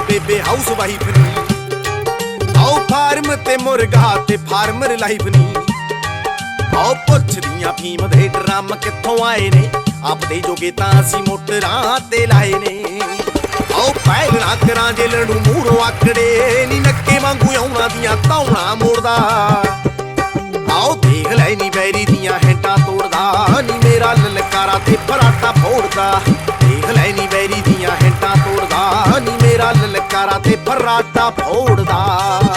ਵੇ house wife ਨੀ। ਆਓ farm ਤੇ ਮੁਰਗਾ ਤੇ ਫਾਰਮਰ ਲਾਈਫ ਨੀ। ਆਓ ਪੁੱਛਦੀਆਂ ਫੀਮ ਦੇ ਡਰਮ ਕਿੱਥੋਂ ਆਏ ਨੇ? ਆਪਦੇ ਜੋਗੇ ਤਾਂ ਅਸੀਂ ਮੋਟਰਾਂ ਤੇ ਲਾਏ ਨੇ। ਆਓ ਪਹਿਲਾਂ ਕਰਾਂ ਜੇ ਲੜੂ ਮੂਹਰੋਂ ਆਕੜੇ ਨੀ, ਨੱਕੇ ਵਾਂਗੂ ਆਉਣਾ ਦੀਆਂ ਧੌਣਾ ਮੋੜਦਾ। ਆਓ ਦੇਖ ਲੈ ਨੀ ਬੈਰੀ ਦੀਆਂ ਹੈਂਟਾਂ ਤੋੜਦਾ, ਨੀ ਮੇਰਾ ਲਲਕਾਰਾ ਤੇ ਫਰਾਟਾ ਫੋੜਦਾ। ਬੈਰੀ ਤੇ ਫਰਾਟਾ ਫੋੜਦਾ।